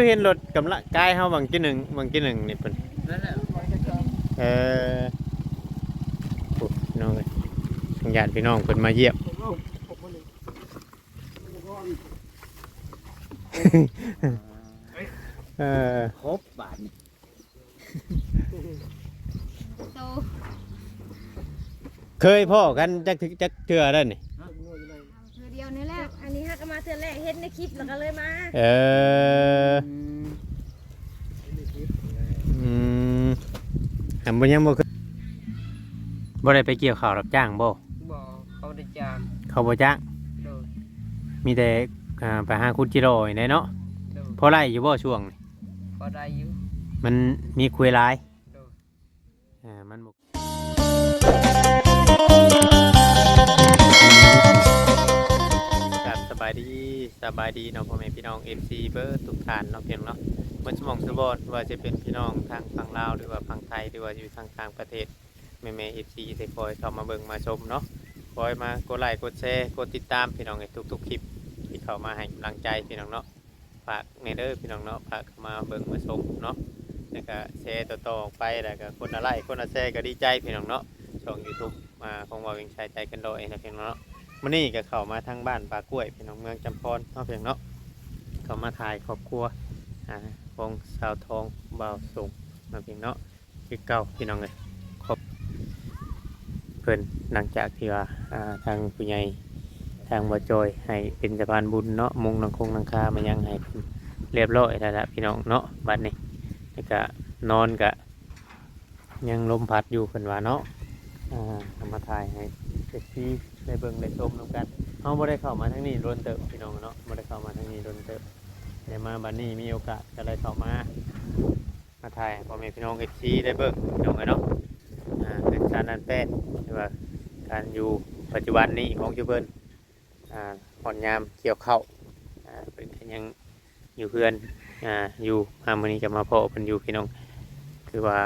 คือเห็นรถกำลังกายเฮาบางทีหนึ่งบางทีหนึ่งนี่เพิ่นนั่นแหละเออโอ้พี่น้องเอ้ยทางญาติพี่น้องเพิ่นมาเยี่ยม เออครบบาทนี่โตเคยพ่อกันจักถึจักเทื่อแล้วนี่ ทื่อแรกเห็นในคลิปแล้วก็เลยมาเอออืมหำบ่ยังบ่เคยบ่ได้ไปเกี่ยวข้าวรับจ้างบ่บ่เขาได้จางเขาบ่จ้างโดยมีแต่อ่าไปหาคุดจิโร่นี่เนาะโดยพอไล่อยู่บ่ช่วงนี่ก็ได้อยู่ มันมีคุยหลายโดย อ่ามันบ่ายดีสบายดีเนาะพ่อแม่พี่น้อง MC เบิร์ทุกท่านเนาะเพียงเนาะมันสมองสบอนว่าจะเป็นพี่น้องทางฝั่งลาวหรือว่าฝั่งไทยหรือว่าอยู่ทางต่างประเทศแม่แม่ FC ที่คอยเข้ามาเบิ่งมาชมเนาะคอยมากดไลค์กดแชร์กดติดตามพี่น้องในทุกๆคลิปที่เข้ามาให้กำลังใจพี่น้องเนาะฝากในเด้อพี่น้องเนาะฝากมาเบิ่งมาชมเนาะแล้วก็แชร์ต่อๆออกไปแล้วก็คนละไลค์คนละแชร์ก็ดีใจพี่น้องเนาะช่อง YouTube มาของว่าเวียงชัยใจกันโดยนะพี่น้องเนาะ มื่อนี้ก็เข้ามาทางบ้านปากล้วยพี่น้องเมืองจำพรเนาะเพียงเนาะเข้ามาถ่ายครอบครัวอ่าวงสาวทองบ่าวสูงมาเพียงเนาะคือเก่าพี่น้องเลยครบเพิ่นหลังจากที่ว่าอ่าทางผู้ใหญ่ทางบ่จอยให้เป็นสะพานบุญเนาะมุงนังคงนังคามายังให้เพิ่นเรียบร้อยแล้วละพี่น้องเนาะบัดนี้แล้วก็นอนก็ยังลมพัดอยู่เพิ่นว่าเนาะอ่าเอามาถ่ายให้ เซ็กซี่ได้เบิ่งได้ชมนํกันเฮาบ่ได้เข้ามาทางนี้โดนเติบพี่น้องเนาะบ่ได้เข้ามาทางนี้โดนเติบได้มาบัดนี้มีโอกาสก็เลยเข้ามามาถ่ายพ่อแม่พี่น้อง FC ได้เบิ่งพี่น้องเอ้ยเนาะอ่าเป็นการนันแป้นหรือว่าการอยู่ปัจจุบันนี้ของจุเพิ่นอ่าผ่อนยามเกี่ยวเข้าอ่าเป็นยังอยู่เพื่อนอ่าอยู่หามื้อนี้จะมาพอเพิ่นอยู่พี่น้อง คือว่า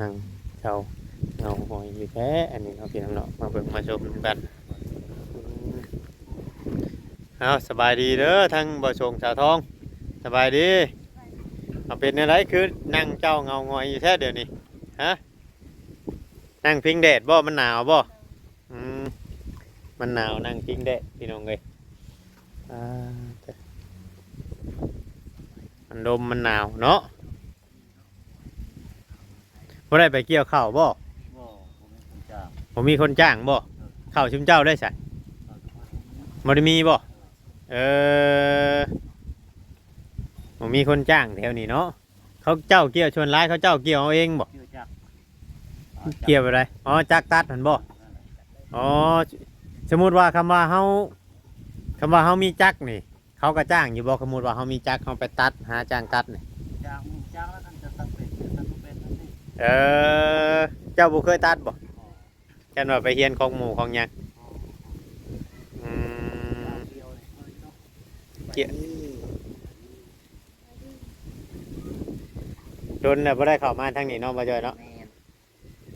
นั่งเช้า เงาหอยอยู่แท้อันนี้เนาะพี่น้องเนาะมาเบิ่งมาชมกันเอาสบายดีเด้อทั้งบ่ชงสาทองสบายดีเอาเป็นอะไรคือนั่งเจ้าเงางอยอยู่แท้เดี๋ยวนี้ฮะนั่งพิงแดดบ่มันหนาวบ่อืมมันหนาวนั่งพิงแดดพี่น้องเอ้ยอ่ามันลมมันหนาวเนาะบ่ได้ไปเกี่ยวข้าวบ่ บ่ผมเป็นคนจาง ผมมีคนจ้างบ่ข้าวชุมเจ้าได้ใส่บ่ได้มีบ่เออผมมีคนจ้างแถวนี้เนาะเขาเจ้าเกี่ยวชวนร้ายเขาเจ้าเกี่ยวเอาเองบ่เกี่ยวจักเกี่ยวอะไรอ๋อจักตัดหันบ่อ๋อสมมุติว่าคำว่าเฮาคำว่าเฮามีจักนี่ เขาก็จ้างอยู่บ่สมมุติว่าเฮามีจักเฮาไปตัดหาจ้างตัดนี่จางจางแล้วนั่นจะตัดเป็นจะตัดบ่เป็นนั่นนี่เออเจ้าบ่เคยตัดบ่ แค่นว่าไปเฮียนของหมู่ของหยังอืมเกี่ยวเลยเนาะเกี่ยวโดนน่ะบ่ได้เข้ามาทางนี้เนาะบ่จอยเนาะแม่น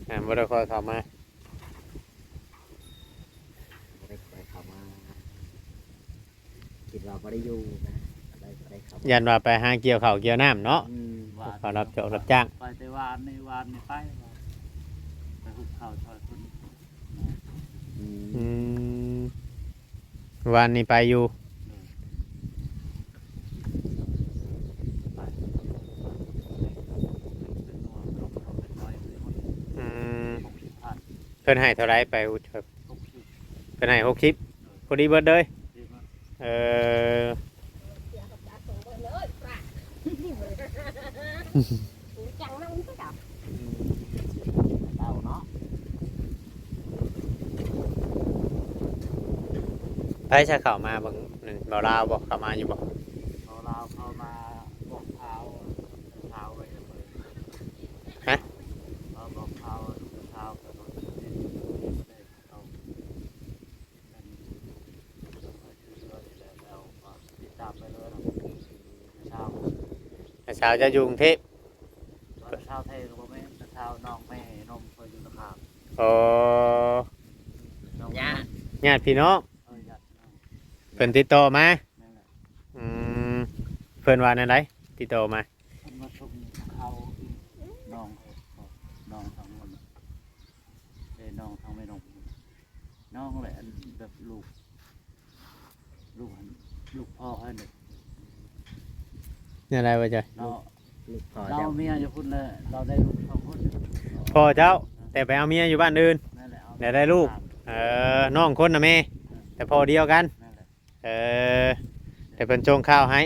อ่าบ่ได้ค่อยเข้ามาบ่ได้ไปเข้ามาคิดว่าบ่ได้อยู่นะบ่ได้บ่ได้เข้ามายันว่าไปหาเกี่ยวข้าวเกี่ยวน้ำเนาะอืมเขารับจ้างรับจ้าง ไปแต่วานในวานในไปว่าไปหุบเขาชอยคน อืมวันนี้ไปอยู่เป็นตัวเราเราเป็นร้อยเป็นคนอืมหกสิบพันเพิ่นให้เท่าไรไปอุดครับเพิ่นให้หกสิบพอดีเบิดเลยดีมากเออ จังนั่งก็จับ เต้าเนาะ ไปจะเข้ามาเบิ่งนั่นบ่ลาวบ่เข้ามาอยู่บ่เขาลาวเข้ามาบอกเท้าเท้าไว้เลยฮะเขาบอกเท้าเท้ากระโดดเล่นเอาเป็นแล้วติดตามไปเลยเช้าแต่สาวจะอยู่กรุงเทพเช้าไทยก็ไม่เช้าน้องแม่นมเคยอยู่นะครับอ๋อย่าญาติพี่น้อง เพิ่นติดต่อมานั่นแหละอืมเพิ่นว่าแนวใดติดต่อมามันมาส่งเขาน้องเขาน้องทางคนเอ้ยน้องทางไม่น้องน้องแหละแบบลูก ลูกหันลูกพ่อให้เนี่ยอะไรวะจ้ะเราลูกพ่อเราเจ้าเมียอยู่พุ่นเลยเราได้ลูกสองคนพ่อเจ้า แต่ไปเอาเมียอยู่บ้านอื่น นั่นแหละเอาเดี๋ยวได้ลูก เออน้องคนนะแม่แต่พ่อเดียวกัน เออแต่เพิ่นชงข้าวให้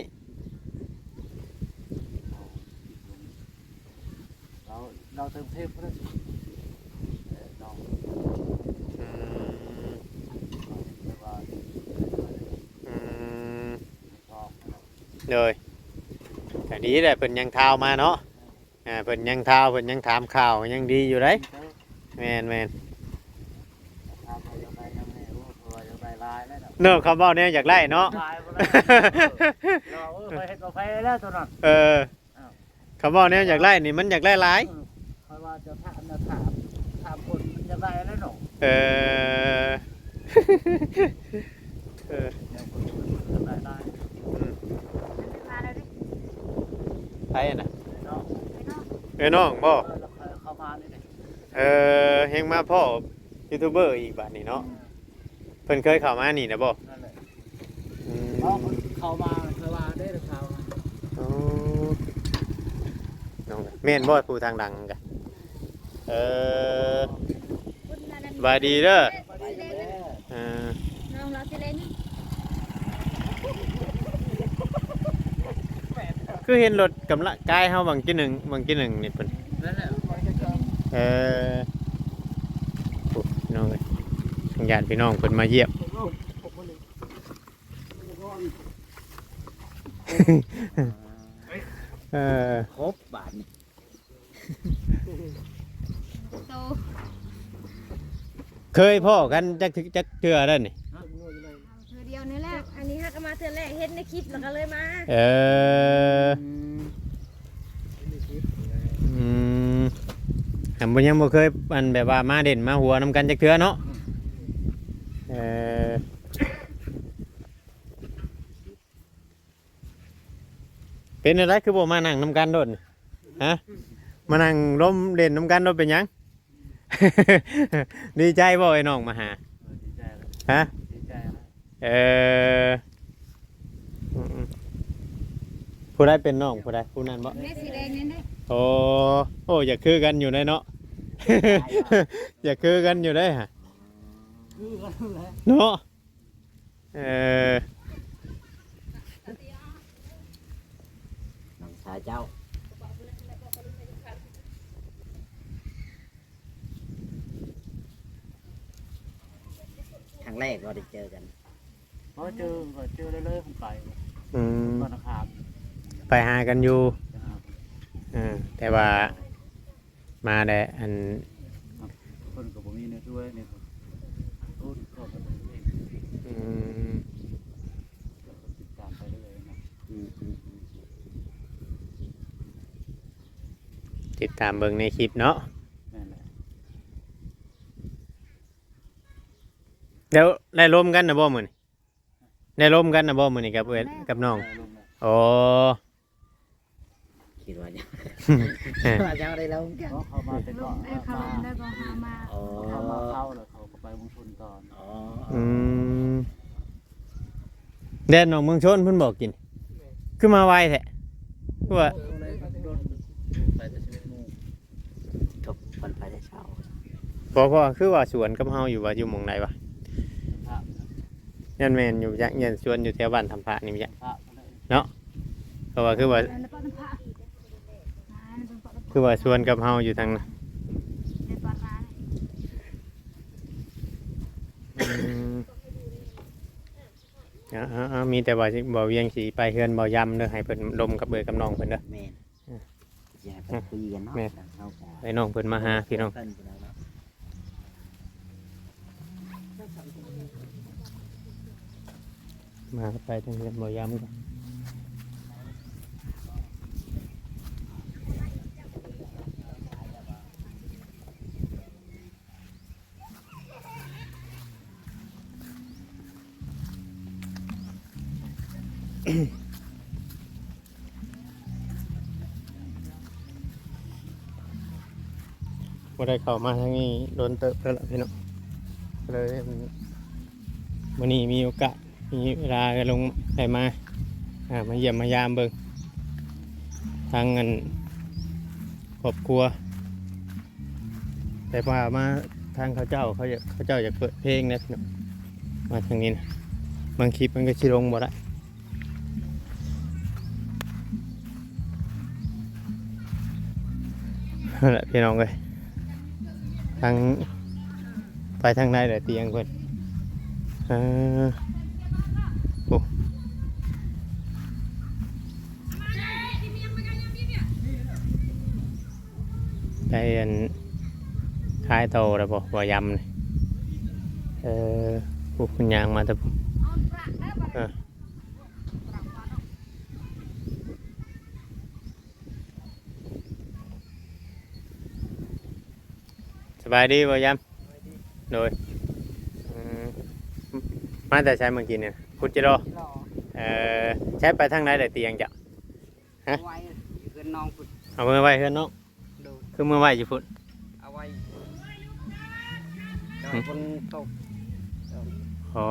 เราเราเติมเทพเพื่อนน้องอืมเรียกว่าอืมพ่อเลยก็ดีแหละเพิ่นยังเท้ามาเนาะอ่าเพิ่นยังเท้าเพิ่นยังถามข่าวยังดีอยู่เลยแม่นแม่น ทำไปยังไงยังไงโอ้โหยังไงลายแล้วเนาะเนอะคำเว้าเนี่ยอยากไล่เนาะลายหมดแล้วเราเออไปเห็นกาแฟแล้วตัวนั้นเออคำเว้าเนี่ยอยากไล่นี่มันอยากไล่หลายคอยว่าจะถามนะถามถามคนมันจะได้แล้วหนูเออ เออเดี๋ยวคนจะได้ได้มาแล้วดิไปน่ะเนาะไปนอกเอ้ยน้องบ่เออแล้วใครเข้ามานี่เนี่ยเออเฮงมาพ่อยูทูบเบอร์อีกบัดนี้เนาะเพิ่นเคยเข้ามานี่นะบ่นั่นแหละอืมเพราะคนเข้ามาเคยว่าได้หรือเขาอ๋อน้องก็แม่นบ่ผู้ทางดังกะเออคุณนานันบายดีเด้อไปเลยเออน้องเราสิเล่นคือเห็นรถกำลังกายเฮาบางทีหนึ่งบางทีหนึ่งนี่เพิ่นนั่นแหละเออโอ้พี่น้องเอ้ยทาง ญาติพี่น้องเพิ่นมาเยี่ยมเออครบบาทนี่โตเคยพ่อกันจักถึจักเทื่อแล้วนี่เอาเธอเดียวนี่แหละอันนี้ฮักก็มาเธอแรกเห็นในคลิปแล้วก็เลยมาเอออืมผมบ่ยังบ่เคยอันแบบว่ามาเด่นมาหัวนํกันจักเทื่อเนาะ เออเป็นอะไรคือบ่มานั่งนํกันโดดนี่ฮะมานั่งล้มเล่นนํกันโดดเป็นหยัง ดีใจบ่ไอ้น้องมาหาดีใจเลยฮะดีใจเลยเอออืมๆผู้ใดเป็นน้องผู้ใดผู้นั้นบ่แม่สีแดงนี่ได้โอ้โอ้อย่าคือกันอยู่ได้เนาะ อย่าคือกันอยู่ได้ฮะ คือกันเลยเนาะเออน้องชายเจ้าครั้งแรกก็ได้เจอกันพอเจอก็เจอเลยเลยผมไปอืมตอนนะครับไปหากันอยู่เออแต่ว่ามาแต่อันคนกับผมมีเนี่ยด้วยเนี่ย โอ้ก็เป็นเองอืมติดตามไปเรื่อยๆนะอืมอืมอืมติดตามเบิ่งในคลิปเนาะแม่นแหละเดี๋ยวได้ร่วมกันนะบ่มื้อนี้ได้ร่วมกันนะบ่มื้อนี้กับเอิ้นกับน้องได้ลงแล้วโอ้คิดว่าจะเออว่าจะได้แล้วกันเพราะเขามาแต่ลก็งได้เขาลงได้ก็หามาอ๋อ เขามาเข้าแล้วเขาก็ไปวงชนก่อนอ๋อ อืมแดนน้องเมืองชนเพิ่นบอกกินคือมาไวแท้คือว่าเลยโดนไปแต่ชีวิตมูจบวันไปได้เช้าพอพอคือว่าสวนกับเฮาอยู่ว่าอยู่หม่องไหนวะพระยันแม่นอยู่จักยันสวนอยู่แถวบ้านทำพระนี่จ้ะพระนั่นแหละเพราะว่าคือว่าแล้วปอนผ้าอ่าเป็นปอนคือว่าสวนกับเฮาอยู่ทางนั้นเป็นปอนผ้า อืม อ่าอ่าอ่ามีแต่ว่าสิบ่เวียงสีไปเฮือนบ่ยำเด้อให้เพิ่นลมกับเบยกับน้องเพิ่นเด้อ แม่นอย่าไปคุยกันเนาะแม่นเขาก็ให้น้องเพิ่นมาหาพี่น้อง เพิ่นพี่น้องเนาะมาไปทางเฮือนบ่ยำกัน บ่ได้เข้ามาทางนี้โดนเติบแล้วล่ะพี่น้องเลยวันนี้มีโอกาสมีเวลาก็ลงไปมาอ่ามาเยี่ยมมายามเบิ่งทางเงินครอบครัว แต่พามาทางเขาเจ้าเขาอยากเขาเจ้าอยากเปิดเพลงนะพี่น้องมาทางนี้นะบางคลิปมันก็ชิลงบ่ได้นั่นแหละพี่น้องเลย ทางไปทางในเลยเตียงเพิ่นเออโอ้ได้อันคล้ายโตแล้วบ่บ่ยำนี่เออพวกคุณยางมาแต่ผมเออ บายดีบ่ยำโดยอืมมาแต่ใช้เมื่อกี้เนี่ยพุทธจิโรเออใช้ไปทางไหนเลยเตียงจ้ะฮะไว้เพื่อนน้องพุดเอามือไว้เพื่อนเนาะดูคือมือไว้อยู่พุ่นเอาไว้ตอนคนตกอ๋อ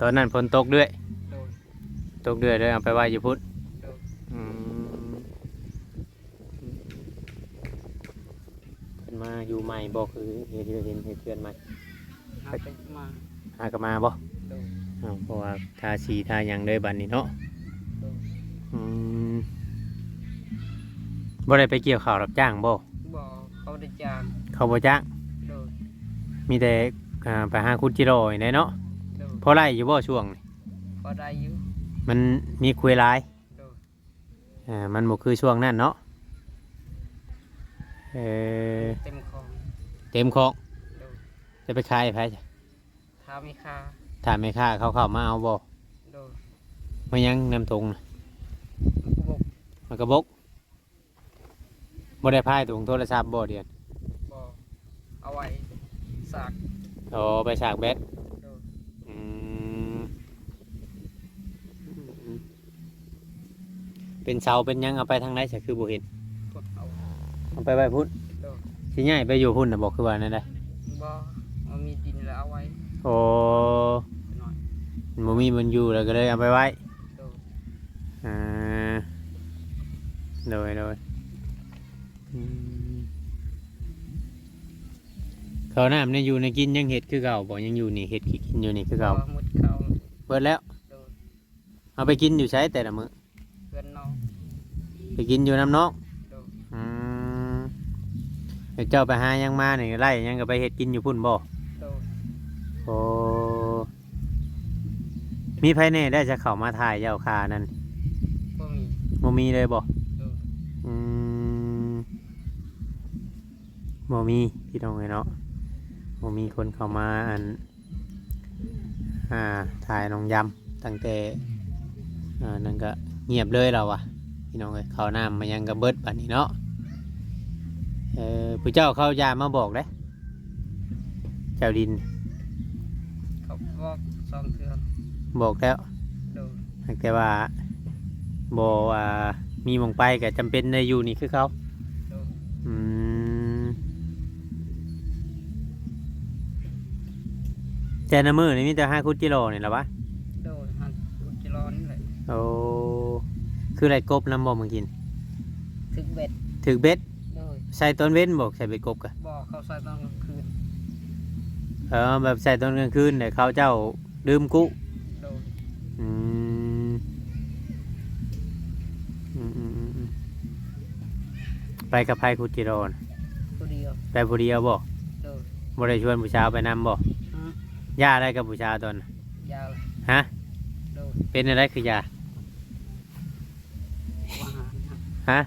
ตอนนั้นฝนตกด้วยโดยตกเดือดเลยเอาไปไว้อยู่พุทธ โดย อืมเพิ่นมา อยู่ใหม่บ่คือเห็นเห็นเห็นเพื่อนใหม่หาไปมาหากนมาบ่โดยอ้าวเพราะว่าทาสีทาหยังเลยบัดนี้เนาะโดยอืมบ่ได้ไปเกี่ยวข้าวรับจ้างบ่บ่เขาได้จางเขาบ่จ้างโดยมีแต่อ่าไปหาคุณจิโร่นี่แหละเนาะโดยพอไล่อยู่บ่ช่วงนี้พอได้อยู่มันมีคุยหลายโดยอ่ามันบ่คือช่วงนั้นเนาะเออ เต็มของ เต็มของโดยจะไปขายให้ไผจ้ะถ้ามีค่าถ้าไม่ค่าเขาเข้ามาเอาบ่โดยมันยังนำตรงน่ะมันก็บอกมันกระบกบ่ได้พายถุงโทรศัพท์บ่เดียนบ่เอาไว้สากโอ้ไปฉากแบตโดยอืมเป็นเสาเป็นหยังเอาไปทางไหนใช่คือบ่เห็นพดเอาเอาไปไว้พุ่นโดย สิย้ายไปอยู่พุ่นน่ะบอกคือว่านั่นได้บ่มันมีดินแล้วเอาไว้โอ้หน่อยบ่มีมันอยู่แล้วก็เลยเอาไปไว้โดยอ่าโดยโดยอืมข้าวน้ำเนี่ยอยู่ในกินยังเห็ดคือเก่าบ่ยังอยู่นี่เห็ดกินอยู่นี่คือเก่าบ่หมดเขาเบิดแล้ว โดยเอาไปกินอยู่ใช้แต่ละมื้อเพื่อนน้องไปกินอยู่น้ำน้องโดยอืม เดี๋ยวเจ้าไปหายังมานี่ไล่ยังก็ไปเห็ดกินอยู่พุ่นบ่โดยโอ้มีไผแน่ได้จะเข้ามาถ่ายเจ้าคานั่นก็มีบ่มีเลยบ่โดยอืมบ่มีพี่น้องไงเนาะบ่มีคนเข้ามาอันอ่าถ่ายน้องยำตั้งแต่อ่านั่นก็เงียบเลยเราอะพี่น้องเอ้ยเข้าน้ำมายังกระเบิดบัดนี้เนาะ เออผู้เจ้าเข้ายามาบอกเด้เจ้าดิน เขาบอกสองเทือนบอกแล้วโดยแต่ว่าบ่ว่ามีหมองไปก็จำเป็นได้อยู่นี่คือเขาโดยอืมแต่ในมือนี่มีแต่ห้าคุดกิโลนี่แหละวะโดยหันอุจจาระนี่แหละโอ้คือไรกบน้ำบ่มากิน ถึงเบ็ด ถือเบ็ดโดย ใส่ต้นเว้นบอกใส่เบ็ดกบกะบอกเขาใส่ตอนกลางคืนเออแบบใส่ต้นกลางคืนแต่เขาเจ้าดื่มกุโดยอืมอืมอืมอืมอืมไปกับไพคุดจิโรนะตัวเดียวไปผู้เดียวบ่โดยบ่ได้ชวนผู้ชาวไปนำบ่อืมย่าอะไรกับผู้ชาวตอนน่ะยาวเลยฮะ โดยเป็นอะไรคือยาวาหารนะฮะ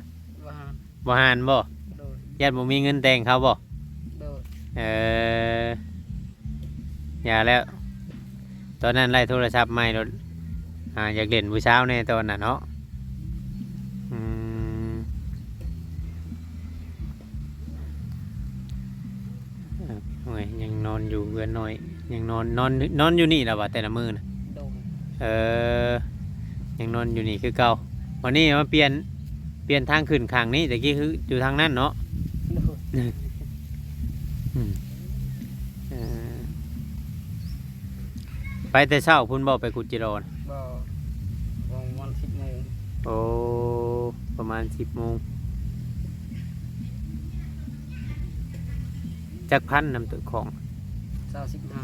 วาหารบ่หานบ่โดย ญาติบ่มีเงินแต่งเขาบ่โดยเอออย่าแล้ว ตอนนั้นไล่โทรศัพท์ใหม่รถอ่าอยากเด่นผู้เช้าในตอนน่ะเนาะอืมอะโอ้ยยังนอนอยู่เพื่อนน้อย ยังนอนนอนนอนอยู่นี่แหละวะแต่ละมือนะโดยเออ ยังนอนอยู่นี่คือเก่าวันนี้มาเปลี่ยนเปลี่ยนทางขึ้นข้างนี้แต่กี้คืออยู่ทางนั้นเนาะ โดยอืมเอ่อไปแต่เช้าพุ่นบ่ไปกุจิโรนะบ่วงวันสิบโมงโอ้ประมาณสิบโมงจักพันนำตัวของเช้าสิบห้า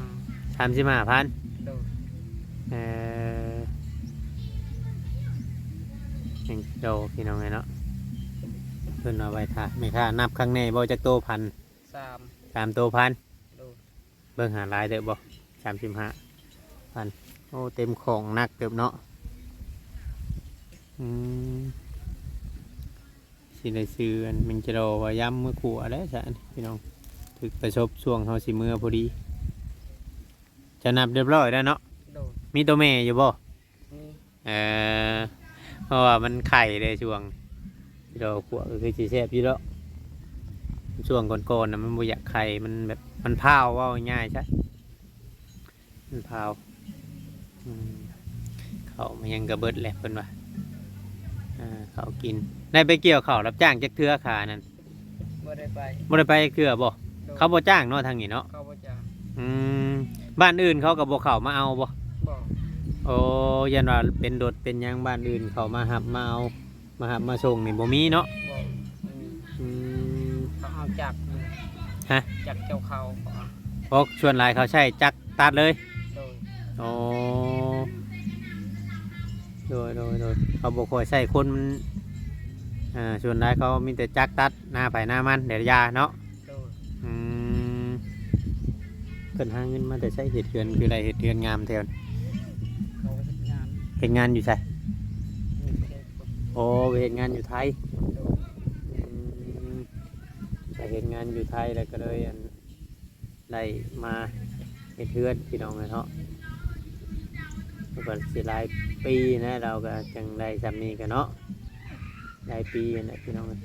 สามสิบห้าพันโดยเออยังโดพี่น้องไงเนาะเพิ่นเอาไว้ท่าไม่ค่านับข้างในบ่จักโตพันสามสามโตพันโดยเบิ่งหาหลายเด้อบ่สามสิบห้าพันโอ้เต็มของหนักเติบเนาะอืมสิได้ซื้ออันมันจะรอว่าย้ำเมื่อขัวแล้วจ้ะพี่น้องถึกประสบช่วงเฮาสิเมื่อพอดี จะนับเรียบร้อยแล้วเนาะโดยมีตัวแม่อยู่บ่นี่เออเพราะว่ามันไข่เลยช่วง ที่เราขัวก็คือจีแซบอยู่แล้วช่วงก่อนๆนะมันบ่อยากไข่มันแบบมันพาวว่าง่ายๆใช่มันพาวอืมเขามันยังกระเบิดแหละเพิ่นว่าอ่าเขากินได้ไปเกี่ยวเขาวรับจ้างจักเทือขานั่นบ่ได้ไปบ่ได้ไปเกลือบ่โดยเขาบ่จ้างเนาะทางนี้เนาะเขาบ่จ้างอืมบ้านอื่นเขาก็บ่เข้ามาเอาบ่บ่โอ้ยันว่าเป็นโดดเป็นหยังบ้านอื่นเขามาหับมาเอา มาหับมาส่งนี่บ่มีเนาะบ่ไม่มีอืม เขาเอาจักรนี่ฮะ จักรเจ้าเขาเขาเอาเพราะส่วนหลายเขาใช้จักรตัดเลยโดยโอ้โดยโดยโดยเขาบอกคอยใช้คนมันอ่าส่วนหลายเขามีแต่จักรตัดหน้าไปหน้ามันเดี๋ยวยาเนาะ โดยอืมเกินหาเงินมาแต่ใช้เหตุเดือนคืออะไรเหตุเดือนงามแถวนี้เขาเฮ็ดงานเหตุงานอยู่ใช่นี่เฮ็ดบ่ โอ้ไปเหตุงานอยู่ไทยโดยอืมไปเห็นงานอยู่ไทยแล้วก็เลยอันได้มาเฮ็ดเทือนพี่น้องเลยเนาะแล้วก็สิหลายปีนะเราก็จังได้จำนี้กันเนาะหลายปีนะพี่น้องเอ้ย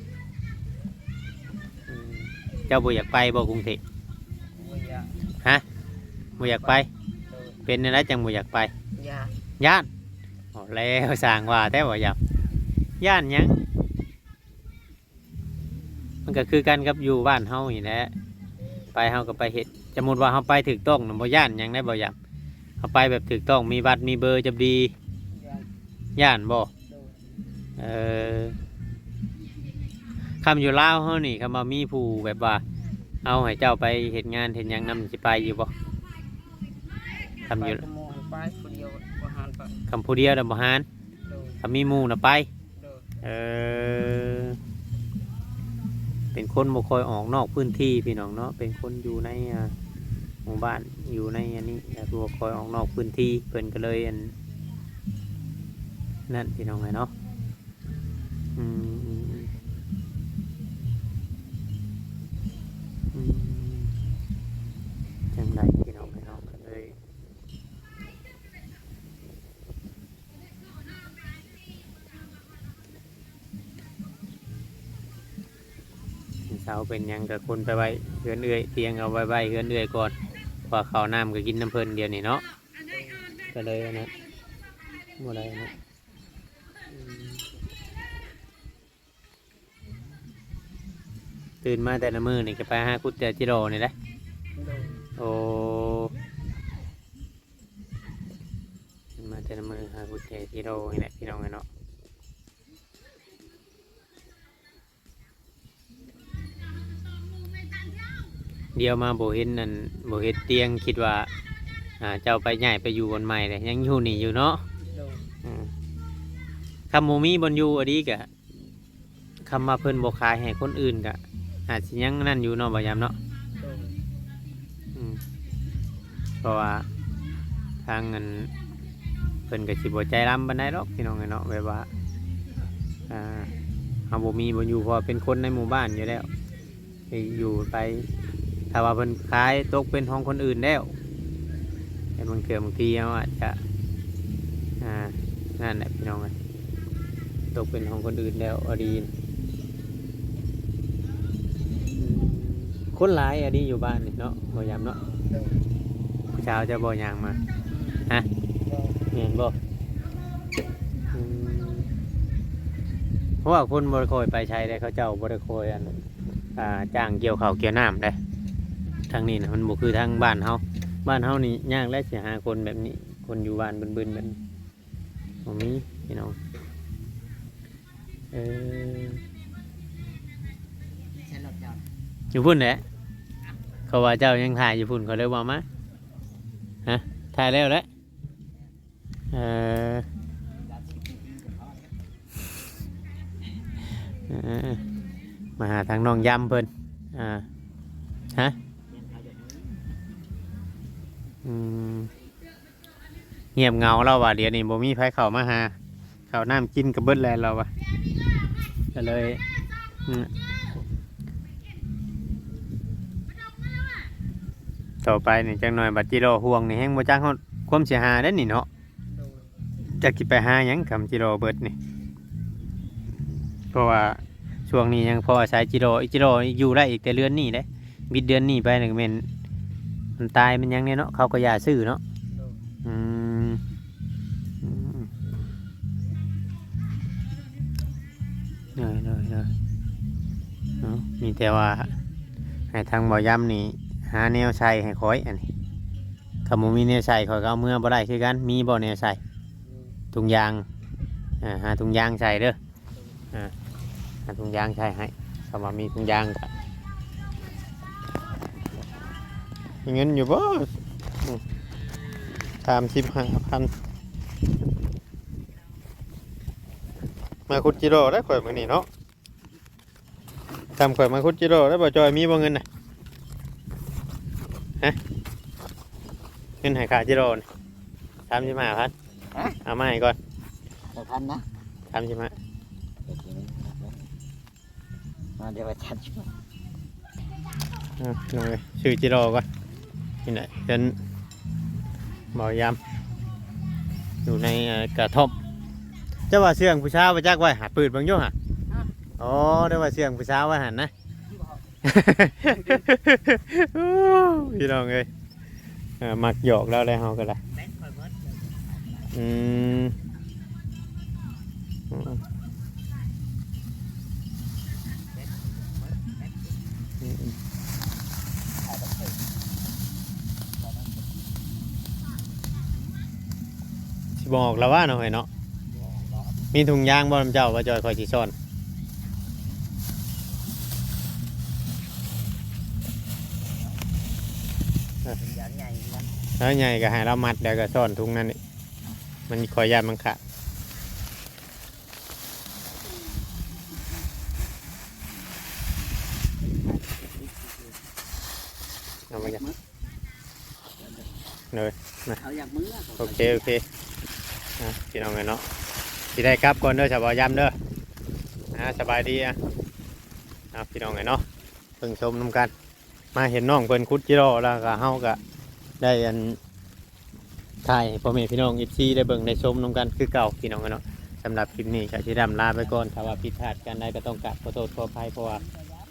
อืมเจ้าบ่อยากไปบ่กรุงเทพบ่อยากฮะบ่อยากไปโดยเป็นอะไรจังบ่อยากไปอยากย่านโอ้แล้วสร้างว่าแต่บ่อยาก ย่านหยัง มันก็คือกันกับอยู่บ้านเฮานี่แหละไปเฮาก็ไปเฮ็ดสมมุติว่าเฮาไปถูกต้องน่ะบ่ย่านหยังได้บ่อยากเฮาไปแบบถูกต้องมีบัตรมีเบอร์จับดีอยากย่านบ่โดยเออคำอยู่ลาวเฮานี่คำว่ามีผู้แบบว่า เอาให้เจ้าไปเฮ็ดงานเฮ็ดหยังนำสิไปอยู่บ่คำอยู่ไปขโมยไปคนเดียวบ่หานไปคำผู้เดียวน่ะบ่หานโดยคำมีหมู่น่ะไปโดย เออ เป็นคนบ่คอยออกนอกพื้นที่พี่น้องเนาะ เป็นคนอยู่ในหมู่บ้านอยู่ในอันนี้แต่บ่ค่อยออกนอกพื้นที่เพิ่นก็เลยอันนั่นพี่น้องไงเนาะอืมจังไดาเป็นยังกับคนไปไว้เฮือนเอื่อยเตียงเอาไว้ไว้เฮือนเอื่อยก่อนพอเขาวน้ำก็กินน้ำเพลินเดียวนี่เนาะก็เลยนะบ่ได้อันะอืมตื่นมาแต่ละมือนี่ก็ไปหาคุดแต่จิโร่นี่แหละโอ้ตื่นมาแต่ละมือหาคุดแต่จิโร่นี่แหละพี่น้องไงเนาะ เดียวมาโบเห็นนั่นโบเห็นเตียงคิดว่าอ่าเจ้าไปใหญ่ไปอยู่บนใหม่เลยยังอยู่นี่อยู่เนาะโดยอืมคำโมมีบนอยู่อดีกะคำมาเพิ่นบขายให้คนอื่นกะอาจสิยังนั่นอยู่เนาะบ่ยามเนาะโดยอืมเพราะว่าทางเงินเพิ่นก็สิบ่ใจรำบันไดหรอกพี่น้องไงเนาะแบบว่าอ่าเฮาบ่มีบ่อยู่เพราะว่าเป็นคนในหมู่บ้านอยู่แล้วไปอยู่ไป ถ้าว่าเพิ่นขายตกเป็นของคนอื่นแล้วแต่บางเทื่อบางทีเขาอาจจะอ่านั่นแหละพี่น้องเอ้ยตกเป็นของคนอื่นแล้วอดีนคนหลายอดีอยู่บ้านนี่เนาะบ่ยามเนาะเช้าจะบ่ยางมาฮะเห็นบ่เพราะว่าคนบริโภคไปใช้ได้เขาเจ้าบริโภคอันอ่าจ้างเกี่ยวข้าวเกี่ยวน้ำได้ ทางนี้นะมันบ่คือทางบ้านเฮาบ้านเฮานี่ยากและเสิหาคนแบบนี้ คนอยู่บ้านบึนๆแบบนี้มีพี่น้องเอออยู่พุ่นแหละเขาว่าเจ้ายังถ่ายอยู่พุ่นเขาเลยว่ามาฮะถ่ายแล้วแหละเออเออมาหาทางน้องยำเพิ่นอ่าฮะ เงียบเงาเราว่ะเดี๋ยวนี้บ่มีไผเข้ามาหาข้าน้ำกินกับเบิดแล้วเราว่ะก็เลยต่อไปนี่จังหน่อยบัดจิโร่ห่วงนี่แฮงบ่จักเฮาความเสียหายได้นี่เนาะจักสิไปหาหยังคำจิโร่เบิดนี่เพราะว่าช่วงนี้ยังพอใช้จิโร่อีจิโร่อยู่ได้อีกแต่เดือนนี้เด้บิดเดือนนี้ไปนี่ก็แม่น มันตายมันยังเนี่ยเนาะเขาก็อย่าซื้อเนาะโดยอืมเนอยเนอยเนอยเนาะมีแต่ว่า ให้ทางบ่อยำนี่ หาแนวใส่ให้คอยอันนี้ถ้าบ่มีแนวใส่คอยก็เอาเมื่อบ่ได้คือกันมีบ่แนวใส่ถุงยางอ่าหาถุงยางใส่เด้ออ่าหาถุงยางใส่ให้ถ้าว่ามีถุงยางก็ มีเงินอยู่บ่สามสิบห้าพันมาคุดจิโร่ได้ข่อยมื้อนี้เนาะทำข่อยมาคุดจิโร่ได้บ่จอยมีบ่เงินน่ะเงินใหายขาจิโร่สามสิบห้าพันเอามาให้ก่อนแต่พันนะสามสิบห้าเดี๋ยวกินมาเดี๋ยวไปชัดช่วยอะลงเลยชื่อจิโร่ก่อน นี่แหละเป็นบ่อยำอยู่ในเอ่อกระท่อมเจ้าว่าเสื่องผู้ชายไปจักไว้หาปืนบางโยหะอ๋อได้ว่าเสื่องผู้ชายไว้หันนะโอ้พี่น้องเอ้ยเอ่อมักหยอกแล้วได้เฮาก็ได้แบงค์คอยเบิดอืม บอกแล้วว่าเนาะไอ้เนาะมีถุงยางบ่ลำเจ้าว่าจอยคอยสิซ่อนเป็นยานใหญ่ยันแล้วใหญ่ก็ให้เรามัดเดี๋ยวก็ซ่อนถุงนั่นนี่มันคอยยานมันขาดเอามาจ้ะเอาอยากมือโอเค โอเค อะพี่น้องเนาะที่ได้กลับก่อนเด้อชาวบอยำเด้ออะสบายดีอะเอาพี่น้องเนาะเพิ่งชมน้ำกัน มาเห็นน้องเพิ่นคุดจิโร่แล้วก็เฮาก็ได้อันถ่ายพ่อแม่พี่น้องอีซีได้เบิ่งได้ชมน้ำกันคือเก่าพี่น้องเนาะสำหรับคลิปนี้ก็สิดำลาไปก่อนถ้าว่าผิดพลาดกันใดก็ต้องกราบขอโทษขออภัยเพราะว่า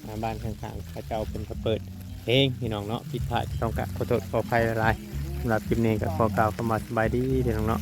อ่าบ้านข้างๆเขาเจ้าเป็นเขาเปิดเพลงพี่น้องเนาะผิดพลาดต้องกราบขอโทษขออภัยหลายสำหรับคลิปนี้ก็ขอกล่าวคำว่าสบายดีพี่น้องเนาะ